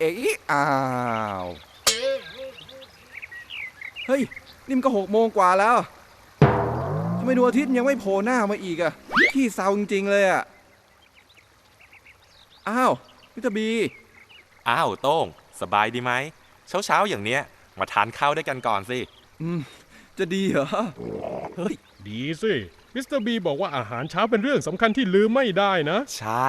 เอ๋อ้าว เฮ้ย นี่มันก็หกโมงกว่าแล้วทำไมดวงอาทิตย์ยังไม่โผล่หน้ามาอีกอะขี้เศร้าจริงๆเลยอะอ้าวมิสเตอร์บี อ้าวโต้ง สบายดีไหม เช้าเช้าๆอย่างเนี้ย มาทานข้าวด้วยกันก่อนสิ อืม จะดีเหรอ เฮ้ย ดีสิ มิสเตอร์บีบอกว่าอาหารเช้าเป็นเรื่องสำคัญที่ลืมไม่ได้นะ ใช่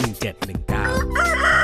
1719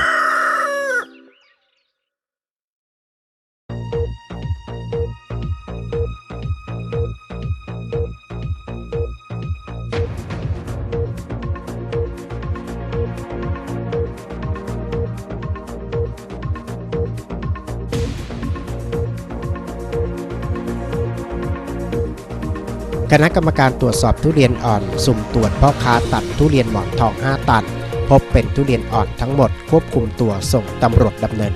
คณะกรรมการตรวจสอบทุเรียนอ่อน สุ่มตรวจพ่อค้าตัดทุเรียนหมอนทอง 5 ตัน พบเป็นทุเรียนอ่อนทั้งหมดควบคุมตัวส่งตำรวจดำเนิน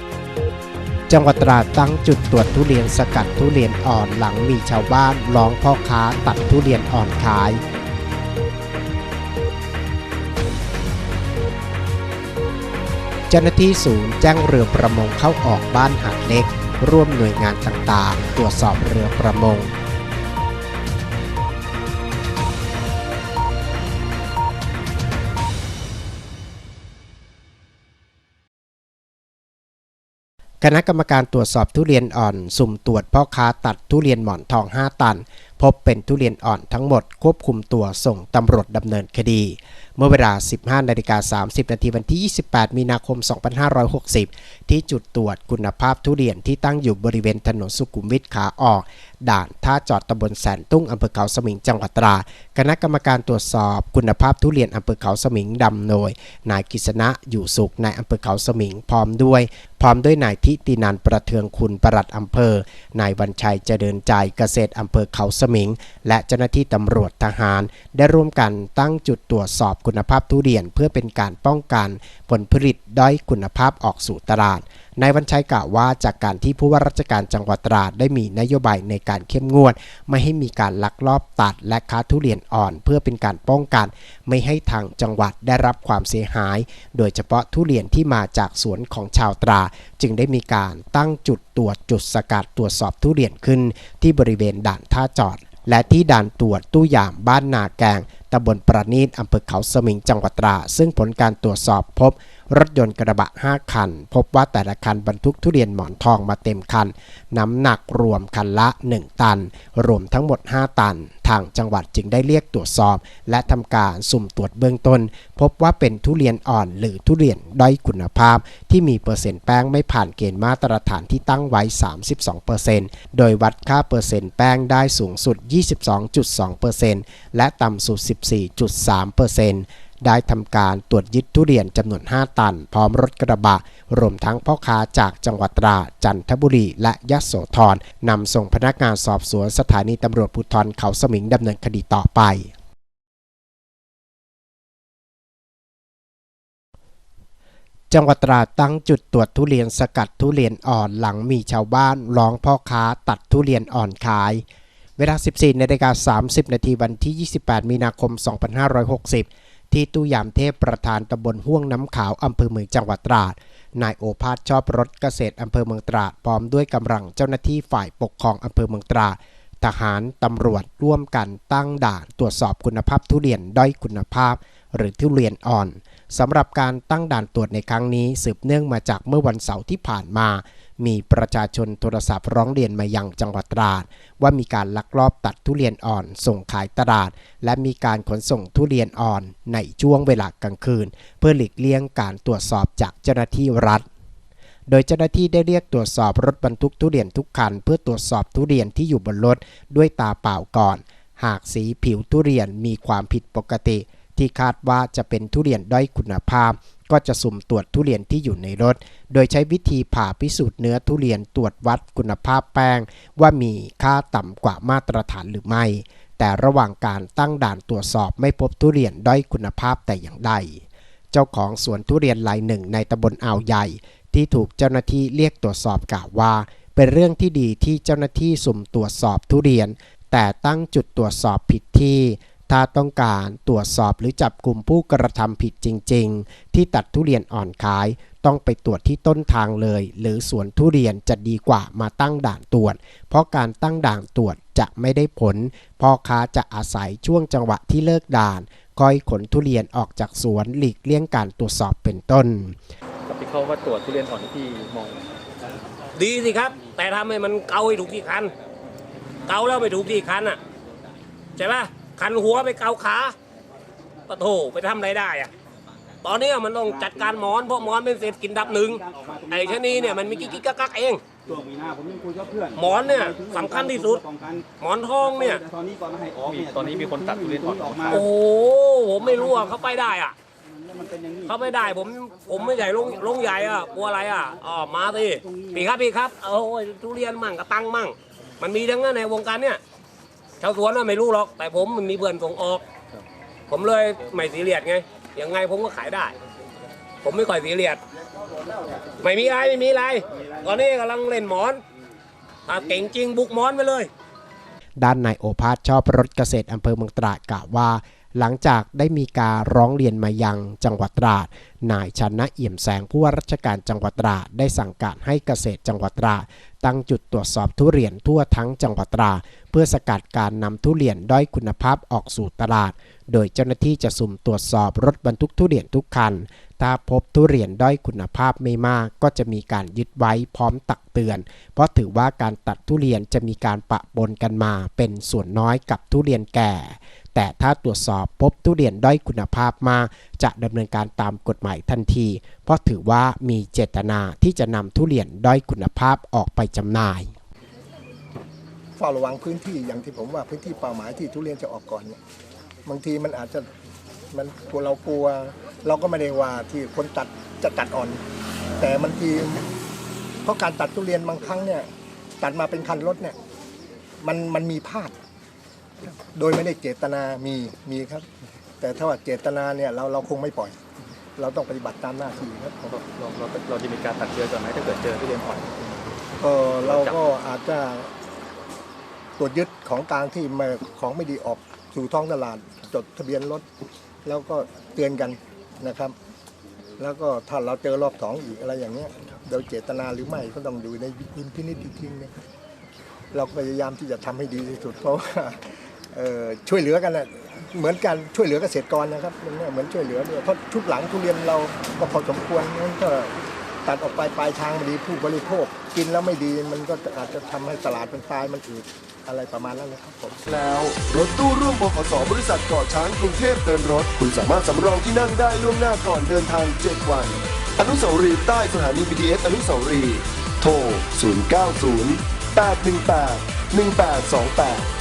จังหวัดตราดตั้งจุดตรวจทุเรียนสกัดทุเรียนอ่อนหลังมีชาวบ้านร้องพ่อค้าตัดทุเรียนอ่อนขายเจ้าหน้าที่ศูนย์แจ้งเรือประมงเข้าออกบ้านหาดเล็ก ร่วมหน่วยงานต่างๆ ตรวจสอบเรือประมง คณะกรรมการตรวจสอบทุเรียนอ่อน สุ่มตรวจพ่อค้าตัดทุเรียนหมอนทอง 5 ตัน พบเป็นทุเรียนอ่อนทั้งหมดควบคุมตัวส่งตำรวจดำเนินคดีเมื่อเวลา 15นาฬิกา30 นาทีวันที่ 28 มีนาคม 2560 ที่จุดตรวจคุณภาพทุเรียนที่ตั้งอยู่บริเวณถนนสุขุมวิทขาออก ด่านท่าจอดตำบลแสนตุ้งอำเภอเขาสมิงจังหวัดตราคณะกรรมการตรวจสอบคุณภาพทุเรียนอำเภอเขาสมิงดำโดยนายกฤษณะอยู่สุขนายอำเภอเขาสมิงพร้อมด้วยพร้อมด้วยนายทิตินันประเทืองคุณประหลัดอำเภอ นายวันชัยเจริญใจเกษตรอำเภอเขาสมิง และเจ้าหน้าที่ตำรวจทหาร ได้ร่วมกันตั้งจุดตรวจสอบคุณภาพทุเรียนเพื่อเป็นการป้องกันผลผลิตด้อยคุณภาพออกสู่ตลาดนายวันชัยกล่าวว่าจากการที่ผู้ว่าราชการจังหวัดตราดได้มีนโยบายในการเข้มงวด ไม่ให้มีการลักลอบตัดและค้าทุเรียนอ่อน เพื่อเป็นการป้องกัน ไม่ให้ทางจังหวัดได้รับความเสียหาย โดยเฉพาะทุเรียนที่มาจากสวนของชาวตรา จึงได้มีการตั้งจุดตรวจจุดสกัดตรวจสอบทุเรียนขึ้น ที่บริเวณด่านท่าจอด และที่ด่านตรวจตู้ยามบ้านนาแกง ตำบลประณีตอำเภอเขาสมิงจังหวัดตรา ซึ่งผลการตรวจสอบพบ รถยนต์กระบะ 5 คัน พบว่าแต่ละคันบรรทุกทุเรียนหมอนทองมาเต็มคัน น้ำหนักรวมคันละ 1 ตัน รวมทั้งหมด 5 ตัน ทางจังหวัดจึงได้เรียกตรวจสอบ และทำการสุ่มตรวจเบื้องต้น พบว่าเป็นทุเรียนอ่อนหรือทุเรียนด้อยคุณภาพ ที่มีเปอร์เซ็นต์แป้งไม่ผ่านเกณฑ์มาตรฐานที่ตั้งไว้ 32%โดยวัดค่าเปอร์เซ็นต์แป้งได้สูงสุด 22.2%และต่ำสุด 14.3% ได้ทำการตรวจยึดทุเรียนจำนวน 5 ตัน พร้อมรถกระบะ รวมทั้งพ่อค้าจากจังหวัดตราดจันทบุรีและยะโสธรนำส่งพนักงานสอบสวนสถานีตำรวจภูธรเขาสมิงดำเนินคดีต่อไปจังหวัดตราดตั้งจุดตรวจทุเรียนสกัดทุเรียนอ่อนหลังมีชาวบ้านร้องพ่อค้าตัดทุเรียนอ่อนขาย เวลา 14นาฬิกา30 นาทีวันที่ 28 มีนาคม 2560 ที่ตู้ยามเทพประธานตำบลห่วงน้ำขาวอำเภอเมืองจังหวัดตราด นายโอภาสชอบรถเกษตรอำเภอเมืองตราดพร้อมด้วยกำลังเจ้าหน้าที่ฝ่ายปกครองอำเภอเมืองตราด ทหารตำรวจร่วมกันตั้งด่านตรวจสอบคุณภาพทุเรียนด้อยคุณภาพ หรือทุเรียนอ่อนสำหรับการตั้งด่านตรวจในครั้งนี้สืบเนื่องมาจากเมื่อวันเสาร์ที่ผ่านมา มีประชาชนโทรศัพท์ร้องเรียนมายังจังหวัดตราด ว่ามีการลักลอบตัดทุเรียนอ่อนส่งขายตลาด และมีการขนส่งทุเรียนอ่อนในช่วงเวลากลางคืน เพื่อหลีกเลี่ยงการตรวจสอบจากเจ้าหน้าที่รัฐโดยเจ้าหน้าที่ได้เรียกตรวจสอบรถบรรทุกทุเรียนทุกคัน เพื่อตรวจสอบทุเรียนที่อยู่บนรถด้วยตาเปล่าก่อน หากสีผิวทุเรียนมีความผิดปกติ ที่คาดว่าจะเป็นทุเรียนด้อยคุณภาพ ก็จะสุ่มตรวจทุเรียนที่อยู่ในรถ โดยใช้วิธีผ่าพิสูจน์เนื้อทุเรียนตรวจวัดคุณภาพแป้ง ว่ามีค่าต่ำกว่ามาตรฐานหรือไม่ แต่ระหว่างการตั้งด่านตรวจสอบไม่พบทุเรียนด้อยคุณภาพแต่อย่างใด เจ้าของสวนทุเรียนรายหนึ่งในตำบลอ่าวใหญ่ ที่ถูกเจ้าหน้าที่เรียกตรวจสอบกล่าวว่า เป็นเรื่องที่ดีที่เจ้าหน้าที่สุ่มตรวจสอบทุเรียน แต่ตั้งจุดตรวจสอบผิดที่ ถ้าต้องการตรวจสอบหรือจับกลุ่มผู้กระทำผิดจริง ๆ ที่ตัดทุเรียนอ่อนขาย ต้องไปตรวจที่ต้นทางเลย หรือสวนทุเรียนจะดีกว่ามาตั้งด่านตรวจ เพราะการตั้งด่านตรวจจะไม่ได้ผลพ่อค้าจะอาศัยช่วงจังหวะที่เลิกด่านคอยขนทุเรียนออกจากสวนหลีกเลี่ยงการตรวจสอบเป็นต้นกับที่เขาว่าตรวจทุเรียนอ่อนที่พี่มอง ดีสิครับ แต่ทำให้มันเกาให้ถูกที่คันเกาแล้วไม่ถูกที่คันอะใช่ปะ คันหัวไปเกาขาปะโถไปทำอะไรได้อะตอนเนี้ยมันต้องจัดการหมอนเพราะหมอนเป็นเศษกินดับหนึ่งไอ้ชะนีเนี่ยมันมีกิ๊กกิ๊กกักกักเอง ช่วงมีนาผมยังคุยกับเพื่อนหมอนเนี่ยสำคัญที่สุด ป้องกันหมอนทองเนี่ยตอนนี้ก่อนให้ออกมีเยตอนนี้มีคนตัดทุเรียนอ่อนออกมาโอ้โหผมไม่รู้อะเขาไปได้อะมันเป็นอย่างนี้ เขาไม่ได้ผมผมไม่ใหญ่ลงลงใหญ่อะกลัวอะไรอะอ๋อมาสิพี่ครับพี่ครับเอาโอ้ยทุเรียนมั่งกระตังมั่ง มันมีทั้งนั้นในวงการเนี่ย ชาวสวนน่ะไม่รู้หรอก แต่ผมมันมีเพื่อนส่งออกผมเลยไม่สีเรียดไงยังไงผมก็ขายได้ ผมไม่ค่อยสีเรียด ไม่มีอะไรไม่มีอะไร ตอนนี้กำลังเล่นหมอนถ้าเก่งจริงบุกหมอนไปเลย ด้านนายโอภาสชอบรถเกษตรอำเภอเมืองตราดกล่าวว่า หลังจากได้มีการร้องเรียนมายังจังหวัดตราด นายชนนะเอี่ยมแสงผู้ว่าราชการจังหวัดตราดได้สั่งการให้เกษตรจังหวัดตราดตั้งจุดตรวจสอบทุเรียนทั่วทั้งจังหวัดตราดเพื่อสกัดการนำทุเรียนด้อยคุณภาพออกสู่ตลาด โดยเจ้าหน้าที่จะสุ่มตรวจสอบรถบรรทุกทุเรียนทุกคัน ถ้าพบทุเรียนด้อยคุณภาพไม่มาก ก็จะมีการยึดไว้พร้อมตักเตือน เพราะถือว่าการตัดทุเรียนจะมีการปะปนกันมาเป็นส่วนน้อยกับทุเรียนแก่ แต่ถ้าตรวจสอบพบทุเรียนด้อยคุณภาพมา จะดำเนินการตามกฎหมายทันที เพราะถือว่ามีเจตนาที่จะนำทุเรียนด้อยคุณภาพออกไปจำหน่ายเฝ้าระวังพื้นที่อย่างที่ผมว่าพื้นที่เป้าหมายที่ทุเรียนจะออกก่อนเนี่ยบางทีมันอาจจะมันกลัวเรากลัว เราก็ไม่ได้ว่าที่คนตัดจะตัดอ่อน แต่บางทีเพราะการตัดทุเรียนบางครั้งเนี่ยตัดมาเป็นคันรถเนี่ยมันมันมีพลาด โดยไม่ได้เจตนามีมีครับ แต่ถ้าว่าเจตนาเนี่ยเราเราคงไม่ปล่อย เราต้องปฏิบัติตามหน้าที่ครับผมเราเราเราจะมีการตัดเชื้อก่อนไหมถ้าเกิดเจอทุเรียนอ่อนเออเราก็อาจจะตรวจยึดของกลางที่มาของไม่ดีออกสู่ท้องตลาดจดทะเบียนรถ แล้วก็เตือนกันนะครับ แล้วก็ถ้าเราเจอรอบสองอีกอะไรอย่างเงี้ยโดยเจตนาหรือไม่ก็ต้องดูในดุลพินิจอีกทีนึงเราก็พยายามที่จะทำให้ดีที่สุดเพราะว่าเอ่อ ช่วยเหลือกันนะเหมือนกันช่วยเหลือเกษตรกรนะครับเหมือนช่วยเหลือเพราะทุกหลังทุเรียนเราก็พอสมควรนั้นก็ตัดออกไปปลายทางดีผู้บริโภค กินแล้วไม่ดีมันก็อาจจะทำให้ตลาดมันตายมันอืดอะไรประมาณนั้นนะครับผมแล้วรถตู้ร่วมบขสบริษัทเกาะช้างกรุงเทพเดินรถ คุณสามารถสำรองที่นั่งได้ล่วงหน้าก่อนเดินทาง 7 วัน อนุสาวรีย์ใต้สถานี BTS อนุสาวรีย์โทร 090 818 1828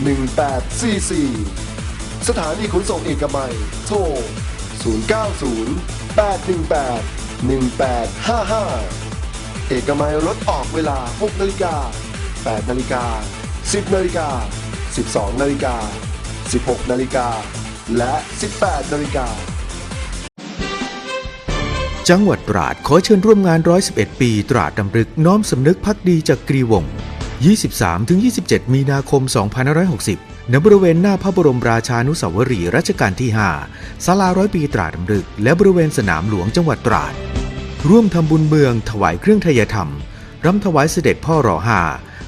1844 สถานีขนส่งเอกมัย โทร 090 818 1855 เอกมัยรถออกเวลา 6นาฬิกา8นาฬิกา 10นาฬิกา 12นาฬิกา 16นาฬิกา และ 18นาฬิกา จังหวัดตราดขอเชิญร่วมงาน 111 ปี ตราดดำรึกน้อมสำนึกพักดีจากกรีวงศ์ 23-27 มีนาคม 2560 ณ บริเวณหน้าพระบรมราชานุสาวรีย์รัชกาลที่ 5 ศาลาร้อยปีตราดดำรึก และบริเวณสนามหลวงจังหวัดตราด ร่วมทำบุญเมือง ถวายเครื่องทยธรรม รำถวายเสด็จพ่อรอหา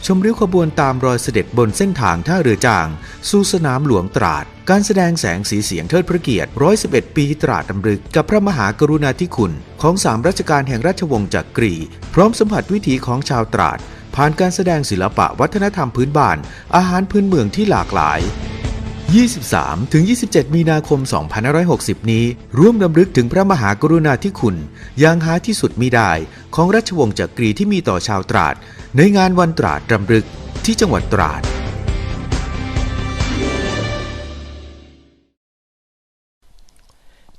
ชมริ้วขบวนตามรอยเสด็จบนเส้นทางท่าเรือจาง สู่สนามหลวงตราด การแสดงแสงสีเสียงเทิดพระเกียรติ 111 ปีตราดดำรึก กับพระมหากรุณาธิคุณ ของสามรัชกาลแห่งราชวงศ์จักรี พร้อมสัมผัสวิถีของชาวตราด ผ่านการแสดงศิลปะวัฒนธรรมพื้นบ้าน อาหารพื้นเมืองที่หลากหลาย 23 ถึง 27 มีนาคม 2560 นี้ ร่วมรำลึกถึงพระมหากรุณาธิคุณ อย่างหาที่สุดมิได้ของราชวงศ์จักรีที่มีต่อชาวตราด ในงานวันตราดรำลึกที่จังหวัดตราด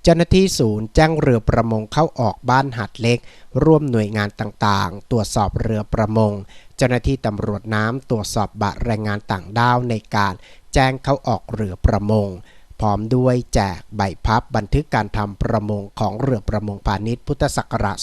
เจ้าหน้าที่ศูนย์แจ้งเรือประมงเข้าออกบ้านหัดเล็ก ร่วมหน่วยงานต่างๆ ตรวจสอบเรือประมง เจ้าหน้าที่ตำรวจน้ำตรวจสอบบัตรแรงงานต่างด้าวในการแจ้งเข้าออกเรือประมง พร้อมด้วยแจกใบพับบันทึกการทำประมงของเรือประมงพาณิชย์พุทธศักราช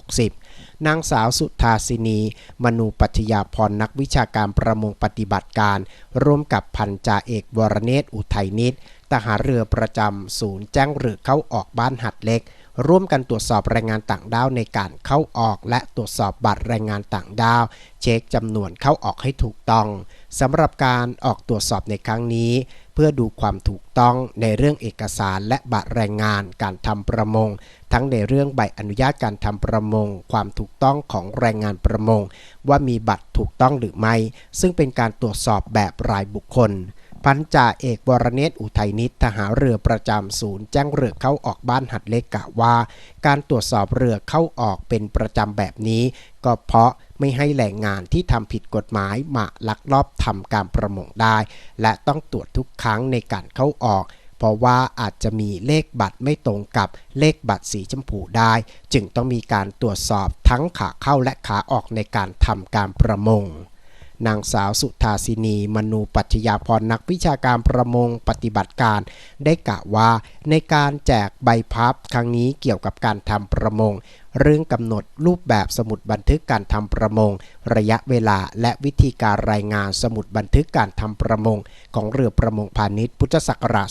2560 นางสาวสุธาสินี มนูปัชยาพรนักวิชาการประมงปฏิบัติการ ร่วมกับพันจ่าเอกวรเนศอุทัยนิต ทหารเรือประจำศูนย์แจ้งเรือเข้าออกบ้านหัดเล็ก ร่วมกันตรวจสอบแรงงานต่างด้าวในการเข้าออก และตรวจสอบบัตรแรงงานต่างด้าว เช็คจำนวนเข้าออกให้ถูกต้องสำหรับการออกตรวจสอบในครั้งนี้ เพื่อดูความถูกต้องในเรื่องเอกสารและบัตรแรงงานการทำประมง ทั้งในเรื่องใบอนุญาตการทำประมง ความถูกต้องของแรงงานประมง ว่ามีบัตรถูกต้องหรือไม่ ซึ่งเป็นการตรวจสอบแบบรายบุคคล พันจ่าเอกวรเนศอุทัยนิตทหารเรือประจำศูนย์แจ้งเรือเข้าออกบ้านหัดเล็กกล่าวว่า การตรวจสอบเรือเข้าออกเป็นประจำแบบนี้ ก็เพราะไม่ให้แหล่งงานที่ทำผิดกฎหมายมาลักลอบทำการประมงได้ และต้องตรวจทุกครั้งในการเข้าออก เพราะว่าอาจจะมีเลขบัตรไม่ตรงกับเลขบัตรสีชมพูได้ จึงต้องมีการตรวจสอบทั้งขาเข้าและขาออกในการทำการประมง นางสาวสุธาสินี มนูปัชยาพรนักวิชาการประมงปฏิบัติการ ได้กล่าวว่าในการแจกใบพับครั้งนี้เกี่ยวกับการทำประมง เรื่องกำหนดรูปแบบสมุดบันทึกการทำประมง ระยะเวลาและวิธีการรายงานสมุดบันทึกการทำประมง ของเรือประมงพาณิชย์พุทธศักราช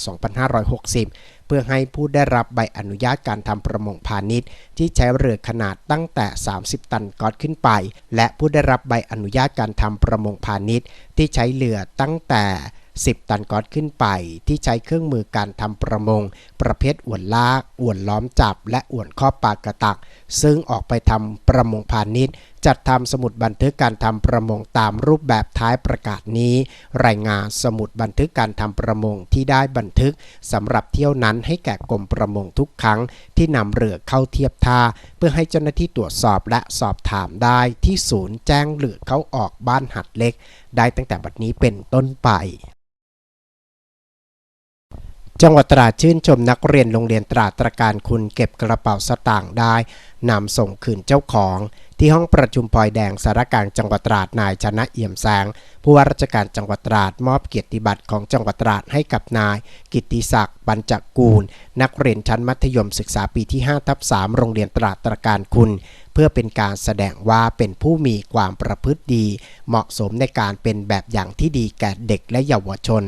2560 เพื่อให้ผู้ได้รับใบอนุญาตการทำประมงพาณิชย์ ที่ใช้เรือขนาดตั้งแต่ 30 ตันก๊อตขึ้นไป และผู้ได้รับใบอนุญาตการทำประมงพาณิชย์ ที่ใช้เรือตั้งแต่ 10 ตันก๊อตขึ้นไป ที่ใช้เครื่องมือการทำประมง ประเภทอวนลากอวนล้อมจับ และอวนข้อปลากระตัก ซึ่งออกไปทำประมงพาณิชย์จัดทำสมุดบันทึกการทำประมงตามรูปแบบท้ายประกาศนี้ รายงานสมุดบันทึกการทำประมงที่ได้บันทึกสำหรับเที่ยวนั้นให้แก่กรมประมงทุกครั้งที่นำเรือเข้าเทียบท่า เพื่อให้เจ้าหน้าที่ตรวจสอบและสอบถามได้ที่ศูนย์แจ้งเรือเข้าออกบ้านหัดเล็ก ได้ตั้งแต่บัดนี้เป็นต้นไปจังหวัดตราดชื่นชมนักเรียนโรงเรียนตราดตระการคุณเก็บกระเป๋าสตางค์ได้นำส่งคืนเจ้าของ ที่ห้องประชุมพลอยแดงสารกลางจังหวัดตราดนายชนะเอี่ยมแสงผู้ว่าราชการจังหวัดตราดมอบเกียรติบัตรของจังหวัดตราดให้กับนาย กิติศักดิ์บรรจกูล นักเรียนชั้นมัธยมศึกษาปีที่5ทับ3โรงเรียนตราดตระการคุณ เพื่อเป็นการแสดงว่าเป็นผู้มีความประพฤติดี เหมาะสมในการเป็นแบบอย่างที่ดีแก่เด็กและเยาวชน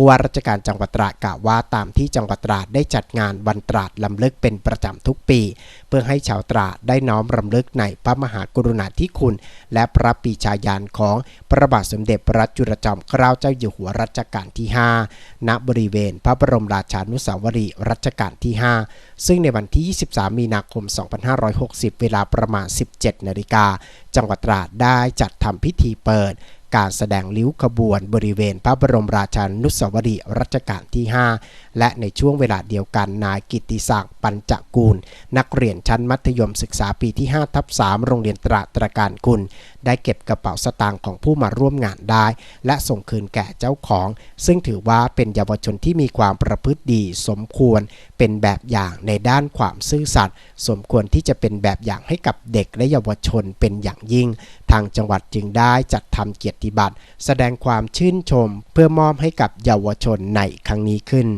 ผู้ว่าราชการจังหวัดตราดกล่าวว่าตามที่จังหวัดตราดได้จัดงานวันตราดลำลึกเป็นประจำทุกปี เพื่อให้ชาวตราดได้น้อมรำลึกในพระมหากรุณาธิคุณ และพระปีชาญาณของพระบาทสมเด็จพระจุลจอมเกล้าเจ้าอยู่หัวรัชกาลที่ 5 ณบริเวณพระบรมราชานุสาวรีย์รัชกาลที่ 5 ซึ่งในวันที่ 23 มีนาคม 2560 เวลาประมาณ 17 นาฬิกาจังหวัดตราดได้จัดทำพิธีเปิด การแสดงลิ้วขบวนบริเวณพระบรมราชานุสาวรีย์รัชกาลที่ 5 และในช่วงเวลาเดียวกันนายกิติศักดิ์ปัญจกูล นักเรียนชั้นมัธยมศึกษาปีที่5ทับ3โรงเรียนตราตรการกุล ได้เก็บกระเป๋าสตางค์ของผู้มาร่วมงานได้ และส่งคืนแก่เจ้าของ ซึ่งถือว่าเป็นเยาวชนที่มีความประพฤติดี สมควรเป็นแบบอย่างในด้านความซื่อสัตย์สมควรที่จะเป็นแบบอย่างให้กับเด็กและเยาวชนเป็นอย่างยิ่ง ทางจังหวัดจึงได้จัดทำเกียรติบัตร แสดงความชื่นชมเพื่อมอบให้กับเยาวชนในครั้งนี้ขึ้น